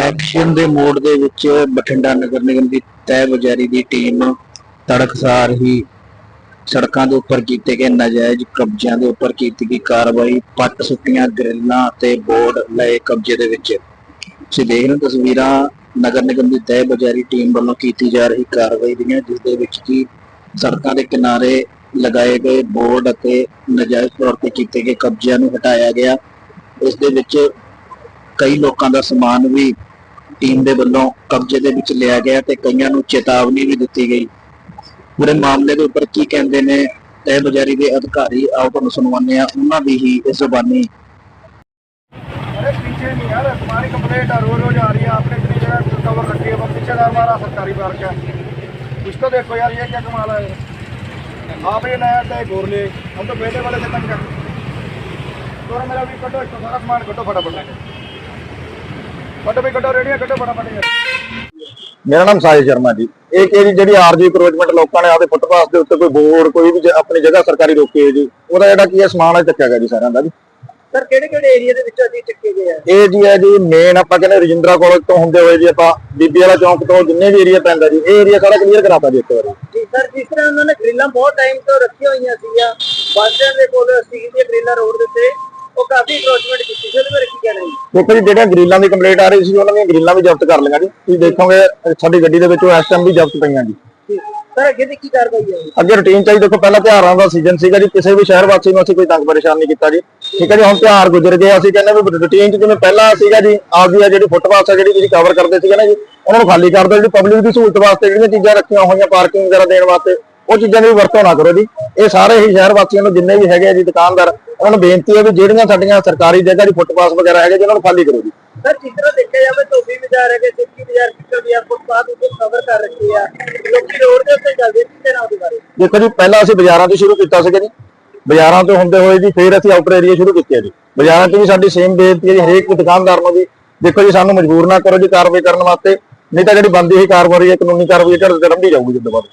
Action ਦੇ mode ਦੇ ਵਿੱਚ ਬਠਿੰਡਾ ਨਗਰ ਨਿਗਮ ਦੀ ਤੈਅ ਬਜ਼ਾਰੀ ਦੀ ਟੀਮ ਤੜਕਸਾਰ ਹੀ ਸੜਕਾਂ ਦੇ ਉੱਪਰ ਕੀਤੇ ਗਏ ਨਾਜਾਇਜ਼ ਕਬਜ਼ਿਆਂ ਦੇ ਉੱਪਰ ਕੀਤੀ ਗਈ ਕਾਰਵਾਈ, ਪੱਟ ਸੁੱਟੀਆਂ, ਗ੍ਰਿਲਾਂ ਤੇ ਬੋਰਡ ਲਏ ਕਬਜ਼ੇ ਦੇ ਵਿੱਚ। ਤੁਸੀਂ ਦੇਖ ਰਹੇ ਹੋ ਤਸਵੀਰਾਂ ਨਗਰ ਨਿਗਮ ਦੀ ਤਹਿ ਬਜ਼ਾਰੀ ਟੀਮ ਵੱਲੋਂ ਕੀਤੀ ਜਾ ਰਹੀ ਕਾਰਵਾਈ ਦੀਆਂ ਜਿਸ ਦੇ ਵਿੱਚ ਕੀ ਸੜਕਾਂ ਦੇ ਕਿਨਾਰੇ ਲਗਾਏ ਗਏ ਬੋਰਡ ਅਤੇ ਨਾਜਾਇਜ਼ ਤੌਰ ਤੇ ਕੀਤੇ ਗਏ ਕਬਜ਼ਿਆਂ ਨੂੰ ਹਟਾਇਆ ਗਿਆ। ਇਸ ਦੇ ਵਿੱਚ ਕਈ ਲੋਕਾਂ ਦਾ ਸਮਾਨ ਵੀ ਟੀਮ ਦੇ ਵੱਲੋਂ ਕਬਜ਼ੇ ਦੇ ਵਿੱਚ ਲਿਆ ਗਿਆ ਤੇ ਕਈਆਂ ਨੂੰ ਚੇਤਾਵਨੀ ਵੀ ਦਿੱਤੀ ਗਈ ਪੂਰੇ ਮਾਮਲੇ ਦੇ ਉੱਪਰ ਕੀ ਕਹਿੰਦੇ ਨੇ ਤਹਿ ਬਜ਼ਾਰੀ ਦੇ ਅਧਿਕਾਰੀ ਆਓ ਤੁਹਾਨੂੰ ਸੁਣਵਾਉਂਦੇ ਆ ਉਹਨਾਂ ਦੀ ਹੀ ਇਸ ਜ਼ਬਾਨੀ अरे पीछे नहीं यार तुम्हारी कंप्लेंट रोज रोज आ रही है आपने इतनी जगह कवर रखी है बस पीछे का हमारा सरकारी पार्क है कुछ तो देखो यार ये क्या कमाल है आपने नया तय घोर ले हम तो पहले वाले से तंग कर तो मेरा भी कटो इसको सारा सामान कटो फटाफट ਕੱਢੋ ਮੇਰਾ ਨਾਮ ਸਾਹਿਲ ਸ਼ਰਮਾ ਜੀ। ਇਹ ਕਿ ਜਿਹੜੀ ਆਰਜੀ ਕਰੋਚਮੈਂਟ ਲੋਕਾਂ ਨੇ ਆਪਦੇ ਫੁੱਟਪਾਥ ਦੇ ਉੱਤੇ ਕੋਈ ਬੋਰਡ ਕੋਈ ਵੀ ਆਪਣੀ ਜਗ੍ਹਾ ਸਰਕਾਰੀ ਰੋਕੀ ਜੀ ਉਹਦਾ ਜਿਹੜਾ ਕੀ ਹੈ ਸਮਾਨ ਹੈ ਚੱਕਿਆ ਗਿਆ ਜੀ ਸਾਰਿਆਂ ਦਾ ਜੀ। ਸਰ ਕਿਹੜੇ ਕਿਹੜੇ ਏਰੀਆ ਦੇ ਵਿੱਚੋਂ ਅਸੀਂ ਚੱਕੇ ਗਏ ਆ? ਇਹ ਜੀ ਹੈ ਜੀ ਮੇਨ ਆਪਾਂ ਕਹਿੰਦੇ ਰਜਿੰਦਰਾ ਕਾਲਜ ਤੋਂ ਹੁੰਦੇ ਹੋਏ ਜੀ ਆਪਾਂ ਬੀਬੀ ਵਾਲਾ ਚੌਂਕ ਤੋਂ ਜਿੰਨੇ ਵੀ ਏਰੀਆ ਪੈਂਦਾ ਜੀ ਇਹ ਏਰੀਆ ਸਾਰਾ ਕਲੀਅਰ ਕਰਾਤਾ ਜੀ ਇੱਕ ਵਾਰੀ। ਜੀ ਸਰ ਜਿਸ ਤਰ੍ਹਾਂ ਉਹਨਾਂ ਨੇ ਗ੍ਰਿਲਾਂ ਬਹੁਤ ਟਾਈਮ ਤੋਂ ਰੱਖੀਆਂ ਹੋਈਆਂ ਸੀਗੀਆਂ ਬੱਸਾਂ ਦੇ ਕੋਲ ਸੀਗੀਆਂ ਗ੍ਰਿਲਾਂ ਰੋਡ ਦੇ ਉੱਤੇ ਉਹ ਕਾਫੀ ਅਕਰੋਚਮੈਂਟ ਕੀਤੀ ਸੀ ਉਹਦੇ ਵਿੱਚ ਦੇਖੋ ਜੀ ਜਿਹੜੀਆਂ ਗ੍ਰਿਲਾਂ ਦੀ ਕੰਪਲੇਂਟ ਆ ਰਹੀ ਸੀ ਉਹਨਾਂ ਦੀਆਂ ਗ੍ਰਿਲਾਂ ਵੀ ਜ਼ਬਤ ਕਰ ਲਈਆਂ ਜੀ। ਤੁਸੀਂ ਦੇਖੋਗੇ ਸਾਡੀ ਗੱਡੀ ਦੇ ਵਿੱਚੋਂ ਇਸ ਟਾਈਮ ਵੀ ਜ਼ਬਤ ਪਈਆਂ ਜੀ। ਸਰ ਅੱਗੇ ਦੀ ਕੀ ਕਾਰਵਾਈ ਹੈ? ਅੱਗੇ ਰੁਟੀਨ ਚਾਹੀ ਦੇਖੋ ਪਹਿਲਾਂ ਤਿਉਹਾਰਾਂ ਦਾ ਸੀਜ਼ਨ ਸੀਗਾ ਜੀ। ਕਿਸੇ ਵੀ ਸ਼ਹਿਰ ਵਾਸੀ ਨੂੰ ਅਸੀਂ ਕੋਈ ਤੰਗ ਪਰੇਸ਼ਾਨ ਨਹੀਂ ਕੀਤਾ ਜੀ। ਠੀਕ ਹੈ ਜੀ ਹੁਣ ਤਿਉਹਾਰ ਗੁਜ਼ਰ ਗਏ ਅਸੀਂ ਕਹਿੰਦੇ ਵੀ ਰੁਟੀਨ ਚ ਜਿਵੇਂ ਪਹਿਲਾਂ ਸੀਗਾ ਜੀ ਆਪਦੀ ਆ ਜਿਹੜੀ ਫੁੱਟਪਾਥ ਆ ਜਿਹੜੀ ਤੁਸੀਂ ਕਵਰ ਕਰਦੇ ਸੀਗੇ ਨਾ ਜੀ ਉਹਨਾਂ ਨੂੰ ਖਾਲੀ ਕਰ ਦਿਓ। ਜਿਹੜੀ ਪਬਲਿਕ ਦੀ ਸਹੂਲਤ ਵਾਸਤੇ ਜਿਹੜੀਆਂ ਚੀਜ਼ਾਂ ਰੱਖੀਆਂ ਹੋਈਆਂ ਪਾਰਕਿੰਗ ਵਗੈਰਾ ਦੇਣ ਵਾਸਤੇ ਉਹ ਚੀਜ਼ਾਂ ਦੀ ਵੀ ਵਰਤੋਂ ਨਾ ਕਰੋ ਜੀ। ਇਹ ਸਾਰੇ ਹੀ ਸ਼ਹਿਰ ਵਾਸੀਆਂ ਨੂੰ ਜਿੰਨੇ ਵੀ ਹੈਗੇ ਆ ਜੀ ਦੁਕਾਨਦਾਰ ਉਹਨਾਂ ਨੂੰ ਬੇਨਤੀ ਹੈ ਵੀ ਜਿਹੜੀਆਂ ਸਾਡੀਆਂ ਸਰਕਾਰੀ ਜਗ੍ਹਾ ਦੀ ਫੁੱਟਪਾਥ ਵਗੈਰਾ ਹੈਗੇ ਜੀ ਉਹਨਾਂ ਨੂੰ ਖਾਲੀ ਕਰੋ ਜੀ। ਸਰ ਤਰ੍ਹਾਂ ਦੇਖਿਆ ਜਾਵੇ ਧੋਬੀ ਬਾਜ਼ਾਰ ਹੈਗੇ ਸਿੱਕੀ ਬਾਜ਼ਾਰ ਕਿੱਕਰ ਬਾਜ਼ਾਰ ਫੁੱਟਪਾਥ ਉੱਤੇ ਕਵਰ ਕਰ ਰੱਖੇ ਆ। ਲੋਕੀ ਰੋਡ ਦੇ ਉੱਤੇ ਚੱਲਦੇ ਸੀ ਤੇ ਨਾ ਉਹਦੇ ਬਾਰੇ। ਦੇਖੋ ਜੀ ਪਹਿਲਾਂ ਅਸੀਂ ਬਾਜ਼ਾਰਾਂ ਤੋਂ ਸ਼ੁਰੂ ਕੀਤਾ ਸੀਗਾ ਜੀ। ਬਾਜ਼ਾਰਾਂ ਤੋਂ ਹੁੰਦੇ ਹੋਏ ਜੀ ਫਿਰ ਅਸੀਂ ਆਊਟਰ ਏਰੀਆ ਸ਼ੁਰੂ ਕੀਤੇ ਜੀ। ਬਾਜ਼ਾਰਾਂ 'ਚ ਵੀ ਸਾਡੀ ਸੇਮ ਬੇਨਤੀ ਹੈ ਜੀ ਹਰੇਕ ਦੁਕਾਨਦਾਰ ਨੂੰ ਜੀ ਦੇਖੋ ਜੀ ਸਾਨੂੰ ਮਜਬੂਰ ਨਾ ਕਰੋ ਜੀ ਕਾਰਵਾਈ ਕਰਨ ਵਾਸਤੇ। ਨਹੀਂ ਤਾਂ ਜਿਹੜੀ ਬੰਦੀ ਹੀ ਕਾਰਵਾਈ ਹੈ ਕਾਨੂੰਨੀ ਕਾਰਵਾਈ ਹੈ ਤੇ ਰੰਭੀ ਜਾਊਗੀ ਜਿੱਦ ਬਾਅਦ।